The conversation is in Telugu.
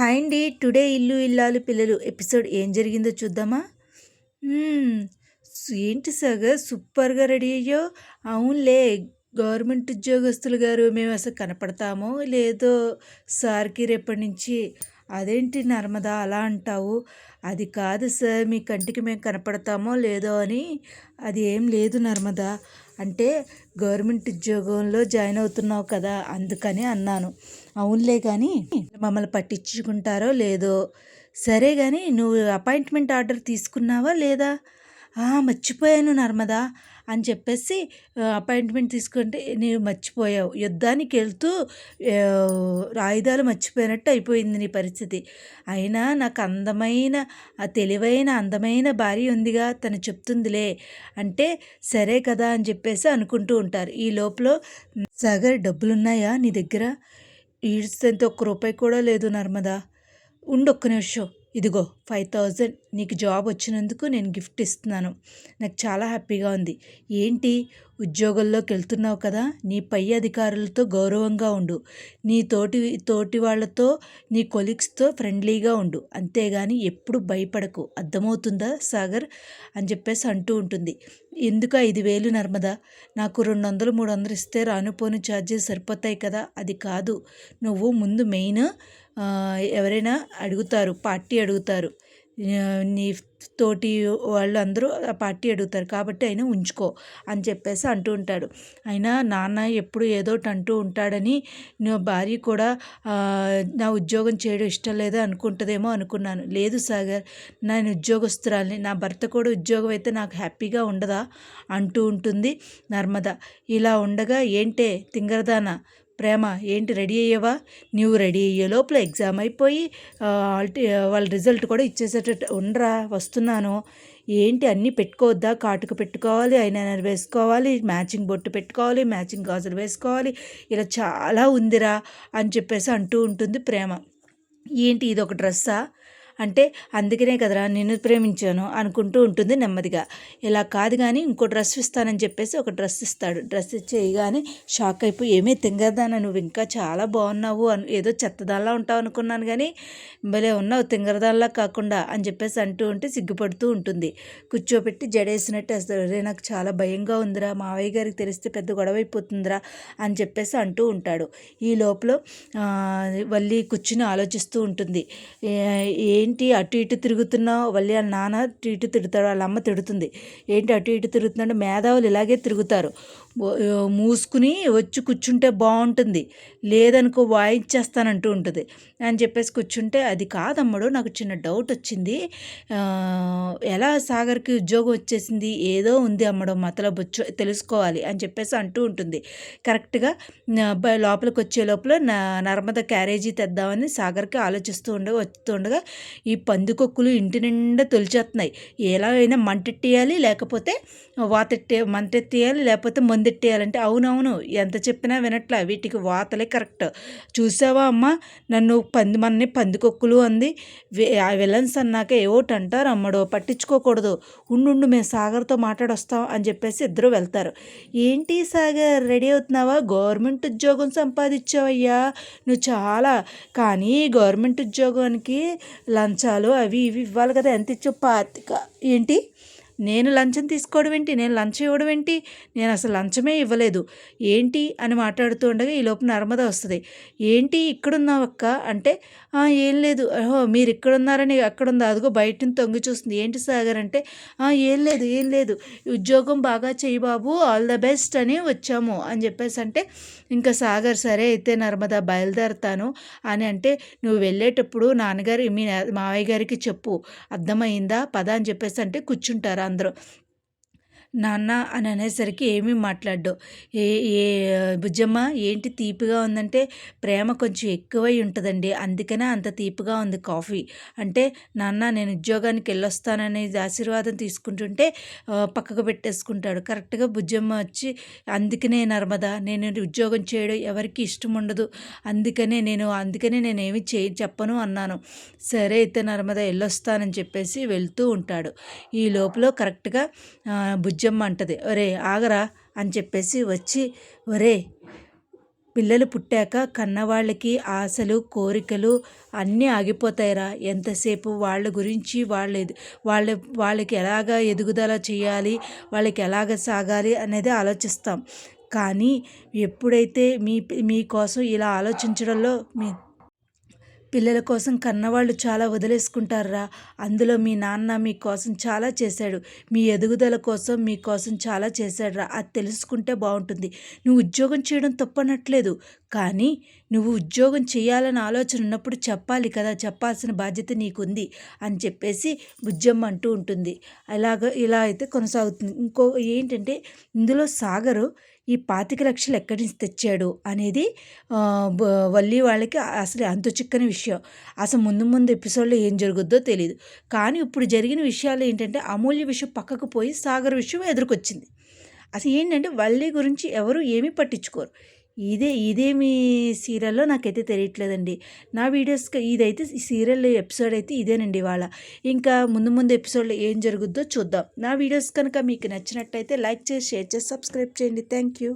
హాయ్ అండి. టుడే ఇల్లు ఇల్లాలు పిల్లలు. ఎపిసోడ్ ఏం జరిగిందో చూద్దామా? ఏంటి సాగర్? సూపర్గా రెడీ అయ్యో. అవునులే గవర్నమెంట్ ఉద్యోగస్తులు గారు మేము అసలు కనపడతామో లేదో సార్కి రేపటి నుంచి అదేంటి నర్మదా అలా అంటావు? అది కాదు సార్ మీ కంటికి మేము కనపడతామో లేదో అని. అది ఏం లేదు నర్మదా. అంటే గవర్నమెంట్ ఉద్యోగంలో జాయిన్ అవుతున్నావు కదా అందుకని అన్నాను. అవునులే కానీ మమ్మల్ని పట్టించుకుంటారో లేదో. సరే కానీ నువ్వు అపాయింట్మెంట్ ఆర్డర్ తీసుకున్నావా లేదా? మర్చిపోయాను నర్మదా అని చెప్పేసి అపాయింట్మెంట్ తీసుకుంటే నీవు మర్చిపోయావు. యుద్ధానికి వెళ్తూ రాయుధాలు ఆయుధాలు మర్చిపోయినట్టు అయిపోయింది నీ పరిస్థితి. అయినా నాకు అందమైన ఆ తెలివైన అందమైన భార్య ఉందిగా తను చెప్తుందిలే. అంటే సరే కదా అని చెప్పేసి అనుకుంటూ ఉంటారు. ఈ లోపల సాగర్ డబ్బులున్నాయా నీ దగ్గర? ఈడ్స్తంత ఒక్క రూపాయి కూడా లేదు నర్మదా. ఉండు ఒక్క నిమిషం. ఇదిగో ఫైవ్ థౌజండ్ నీకు జాబ్ వచ్చినందుకు నేను గిఫ్ట్ ఇస్తున్నాను. నాకు చాలా హ్యాపీగా ఉంది. ఏంటి? ఉద్యోగంలోకి వెళ్తున్నావు కదా నీ పై అధికారులతో గౌరవంగా ఉండు. నీ తోటి తోటి వాళ్ళతో నీ కొలీగ్స్తో ఫ్రెండ్లీగా ఉండు. అంతేగాని ఎప్పుడు భయపడకు. అర్థమవుతుందా సాగర్? అని చెప్పేసి అంటూ ఉంటుంది. ఎందుకు ఐదు వేలు నర్మదా? నాకు రెండు వందలు మూడు వందలు ఇస్తే రానుపోని ఛార్జెస్ సరిపోతాయి కదా. అది కాదు. నువ్వు ముందు మెయిన్ ఎవరైనా అడుగుతారు పార్టీ అడుగుతారు. నీ తోటి వాళ్ళు అందరూ ఆ పార్టీ అడుగుతారు. కాబట్టి అయినా ఉంచుకో అని చెప్పేసి అంటూ ఉంటాడు. అయినా నాన్న ఎప్పుడు ఏదో ఒకటి అంటూ ఉంటాడని నా భార్య కూడా నా ఉద్యోగం చేయడం ఇష్టం లేదా అనుకుంటుందేమో అనుకున్నాను. లేదు సాగర్ నేను ఉద్యోగస్తురాల్ని నా భర్త కూడా ఉద్యోగం అయితే నాకు హ్యాపీగా ఉండదా? అంటూ ఉంటుంది నర్మద. ఇలా ఉండగా ఏంటే తింగరదానా? ప్రేమ ఏంటి రెడీ అయ్యేవా? నువ్వు రెడీ అయ్యే లోపల ఎగ్జామ్ అయిపోయి వాళ్ళ రిజల్ట్ కూడా ఇచ్చేసేటట్టు ఉండరా వస్తున్నాను. ఏంటి అన్నీ పెట్టుకోవద్దా? కాటుకు పెట్టుకోవాలి ఐలైనర్ వేసుకోవాలి మ్యాచింగ్ బొట్టు పెట్టుకోవాలి మ్యాచింగ్ గాజులు వేసుకోవాలి ఇలా చాలా ఉందిరా అని చెప్పేసి అంటూ ఉంటుంది ప్రేమ. ఏంటి ఇది ఒక డ్రెస్సా? అంటే అందుకనే కదరా నిన్ను ప్రేమించాను అనుకుంటూ ఉంటుంది నెమ్మదిగా. ఇలా కాదు కానీ ఇంకో డ్రెస్ ఇస్తానని చెప్పేసి ఒక డ్రెస్ ఇస్తాడు. డ్రెస్ ఇచ్చేయగానే షాక్ అయిపోయి ఏమీ తింగరదానా నువ్వు ఇంకా చాలా బాగున్నావు అని ఏదో చెత్తదానిలా ఉంటావు అనుకున్నాను కానీ భలే ఉన్నావు తింగరదానిలా కాకుండా అని చెప్పేసి అంటూ ఉంటే సిగ్గుపడుతూ ఉంటుంది. కూర్చోబెట్టి జడేసినట్టు వేస్తారు రే నాకు చాలా భయంగా ఉందిరా మావయ్య గారికి తెలిస్తే పెద్ద గొడవ అయిపోతుందిరా అని చెప్పేసి అంటూ ఉంటాడు. ఈ లోపల మళ్ళీ వల్లి కూర్చుని ఆలోచిస్తూ ఉంటుంది. ఏ- ఏంటి అటు ఇటు తిరుగుతున్నావు? వల్లి వాళ్ళ నాన్న అటు ఇటు తిడతాడు వాళ్ళ అమ్మ తిడుతుంది. ఏంటి అటు ఇటు తిరుగుతున్నాడు మేధావులు ఇలాగే తిరుగుతారు. మూసుకుని వచ్చి కూర్చుంటే బాగుంటుంది లేదనుకో వాయించేస్తానంటూ ఉంటుంది. అని చెప్పేసి కూర్చుంటే అది కాదమ్మడు నాకు చిన్న డౌట్ వచ్చింది. ఎలా సాగర్కి ఉద్యోగం వచ్చేసింది? ఏదో ఉంది అమ్మడం మతలబు తెలుసుకోవాలి అని చెప్పేసి అంటూ ఉంటుంది. కరెక్ట్గా లోపలికి వచ్చే లోపల నర్మద క్యారేజీ తెద్దామని సాగర్కి ఆలోచిస్తూ ఉండగా వస్తూ ఉండగా ఈ పందికొక్కులు ఇంటి నిండా తొలిచేస్తున్నాయి ఎలా అయినా మంటెట్టేయాలి లేకపోతే వాతెట్టే మంటెత్తేయాలి లేకపోతే మందెట్టేయాలంటే అవునవును ఎంత చెప్పినా వినట్లా వీటికి వాతలే కరెక్ట్. చూసావా అమ్మ? నన్ను పంది మనని పందికొక్కులు అంది. ఆ విలన్స్ అన్నాక ఏవోటి అంటారు అమ్మడో పట్టించుకోకూడదు. ఉండు మేము సాగర్తో మాట్లాడొస్తాం అని చెప్పేసి ఇద్దరు వెళ్తారు. ఏంటి సాగర్ రెడీ అవుతున్నావా? గవర్నమెంట్ ఉద్యోగం సంపాదించావయ్యా? నువ్వు చాలా కానీ గవర్నమెంట్ ఉద్యోగానికి లంచాలు అవి ఇవి ఇవ్వాలి కదా ఎంత ఇచ్చావు? పాతిక. ఏంటి? నేను లంచం తీసుకోవడం ఏంటి? నేను లంచం ఇవ్వడం ఏంటి? నేను అసలు లంచమే ఇవ్వలేదు. ఏంటి? అని మాట్లాడుతూ ఉండగా ఈ లోపు నర్మద వస్తుంది. ఏంటి? ఇక్కడున్నావు అక్క. అంటే ఏం లేదు. ఓహో మీరు ఇక్కడున్నారని అక్కడ ఉంది అదిగో బయటని తొంగి చూస్తుంది. ఏంటి సాగర్ అంటే ఏం లేదు ఏం లేదు. ఉద్యోగం బాగా చెయ్యి బాబు. ఆల్ ద బెస్ట్ అని వచ్చాము. అని చెప్పేసి అంటే ఇంకా సాగర్ సరే అయితే నర్మద బయలుదేరతాను. అని అంటే నువ్వు వెళ్ళేటప్పుడు నాన్నగారి మీ మావయ్య గారికి చెప్పు. అర్థమైందా పద అని చెప్పేసి అంటే కూర్చుంటారు? అందరూ నాన్న అని అనేసరికి ఏమీ మాట్లాడ్డు. ఏ ఏ బుజ్జమ్మ ఏంటి తీపిగా ఉందంటే ప్రేమ కొంచెం ఎక్కువై ఉంటుందండి. అందుకనే అంత తీపిగా ఉంది కాఫీ. అంటే నాన్న నేను ఉద్యోగానికి వెళ్ళొస్తాననే ఆశీర్వాదం తీసుకుంటుంటే పక్కకు పెట్టేసుకుంటాడు. కరెక్ట్గా బుజ్జమ్మ వచ్చి అందుకనే నర్మదా నేను ఉద్యోగం చేయడం ఎవరికి ఇష్టం ఉండదు. అందుకనే నేను అందుకనే నేను ఏమి చే చెప్పను అన్నాను. సరే అయితే నర్మదా వెళ్ళొస్తానని చెప్పేసి వెళ్తూ ఉంటాడు. ఈ లోపల కరెక్ట్గా బుజ్జ బుజ్జమ్మ అంటది. ఒరే ఆగరా అని చెప్పేసి వచ్చి ఒరే పిల్లలు పుట్టాక కన్నవాళ్ళకి ఆశలు కోరికలు అన్నీ ఆగిపోతాయిరా. ఎంతసేపు వాళ్ళ గురించి వాళ్ళ వాళ్ళ వాళ్ళకి ఎలాగ ఎదుగుదల చేయాలి వాళ్ళకి ఎలాగ సాగాలి అనేది ఆలోచిస్తాం. కానీ ఎప్పుడైతే మీ మీకోసం ఇలా ఆలోచించడంలో మీ పిల్లల కోసం కన్నవాళ్ళు చాలా వదిలేసుకుంటారా అందులో మీ నాన్న మీకోసం చాలా చేశాడు. మీ ఎదుగుదల కోసం మీకోసం చాలా చేశాడురా. అది తెలుసుకుంటే బాగుంటుంది. నువ్వు ఉద్యోగం చేయడం తప్పనట్లేదు. కానీ నువ్వు ఉద్యోగం చేయాలని ఆలోచన ఉన్నప్పుడు చెప్పాలి కదా చెప్పాల్సిన బాధ్యత నీకుంది అని చెప్పేసి బుజ్జమ్మ అంటూ ఉంటుంది. అలాగ ఇలా అయితే కొనసాగుతుంది. ఇంకో ఏంటంటే ఇందులో సాగరు ఈ పాతిక లక్షలు ఎక్కడి నుంచి తెచ్చాడు అనేది వల్లి వాళ్ళకి అసలు అంతు చిక్కని విషయం. అసలు ముందు ముందు ఎపిసోడ్లో ఏం జరుగుద్దో తెలియదు కానీ ఇప్పుడు జరిగిన విషయాలు ఏంటంటే అమూల్య విషయం పక్కకు పోయి సాగర్ విషయం ఎదుర్కొచ్చింది. అసలు ఏంటంటే వల్లి గురించి ఎవరు ఏమీ పట్టించుకోరు. ఇదే ఇదేమి సీరియల్లో నాకైతే తెలియట్లేదండి. నా వీడియోస్కి ఇదైతే సీరియల్ ఎపిసోడ్ అయితే ఇదేనండి ఇవాళ. ఇంకా ముందు ముందు ఎపిసోడ్లో ఏం జరుగుద్దో చూద్దాం. నా వీడియోస్ కనుక మీకు నచ్చినట్టయితే లైక్ చేసి షేర్ చేసి సబ్స్క్రైబ్ చేయండి. Thank you